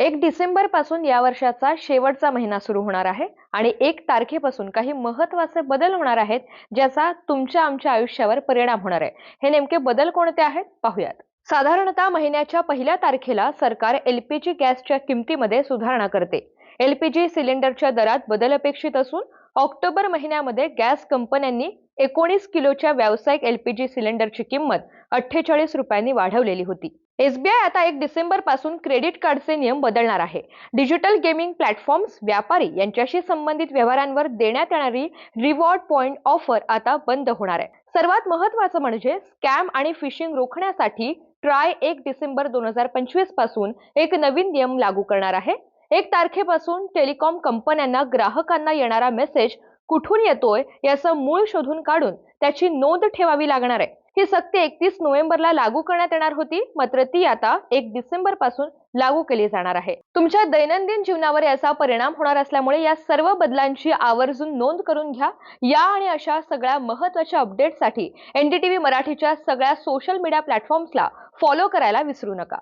एक डिसेंबरपासून या वर्षाचा शेवटचा महिना सुरू होणार आहे आणि एक तारखेपासून काही महत्त्वाचे बदल होणार आहेत ज्याचा तुमच्या आमच्या आयुष्यावर परिणाम होणार आहे. हे नेमके बदल कोणते आहेत? पाहूयात. साधारणतः महिन्याच्या पहिल्या तारखेला सरकार एलपीजी गॅसच्या किमतीमध्ये सुधारणा करते. एलपीजी सिलेंडरच्या दरात बदल अपेक्षित असून ऑक्टोबर महिन्यामध्ये गॅस कंपन्यांनी एकोणीस किलोच्या व्यावसायिक एलपीजी सिलेंडरची किंमत अठ्ठेचाळीस रुपयांनी वाढवलेली होती. एसबीआय आता एक डिसेंबरपासून क्रेडिट कार्डचे नियम बदलणार आहे. डिजिटल गेमिंग प्लॅटफॉर्म्स व्यापारी यांच्याशी संबंधित व्यवहारांवर देण्यात येणारी रिवॉर्ड पॉइंट ऑफर आता बंद होणार आहे. सर्वात महत्वाचं म्हणजे स्कॅम आणि फिशिंग रोखण्यासाठी ट्राय एक डिसेंबर दोन हजार पंचवीसपासून एक नवीन नियम लागू करणार आहे. एक तारखेपासून टेलिकॉम कंपन्यांना ग्राहकांना येणारा मेसेज कुठून येतोय याचं मूळ शोधून काढून त्याची नोंद ठेवावी लागणार आहे. ही सक्ती एकतीस नोव्हेंबरला लागू करण्यात येणार होती मात्र ती आता एक डिसेंबरपासून लागू केली जाणार आहे. तुमच्या दैनंदिन जीवनावर याचा परिणाम होणार असल्यामुळे या सर्व बदलांची आवर्जून नोंद करून घ्या. या आणि अशा सगळ्या महत्त्वाच्या अपडेटसाठी एनडीटीव्ही मराठीच्या सगळ्या सोशल मीडिया प्लॅटफॉर्म्सला फॉलो करायला विसरू नका.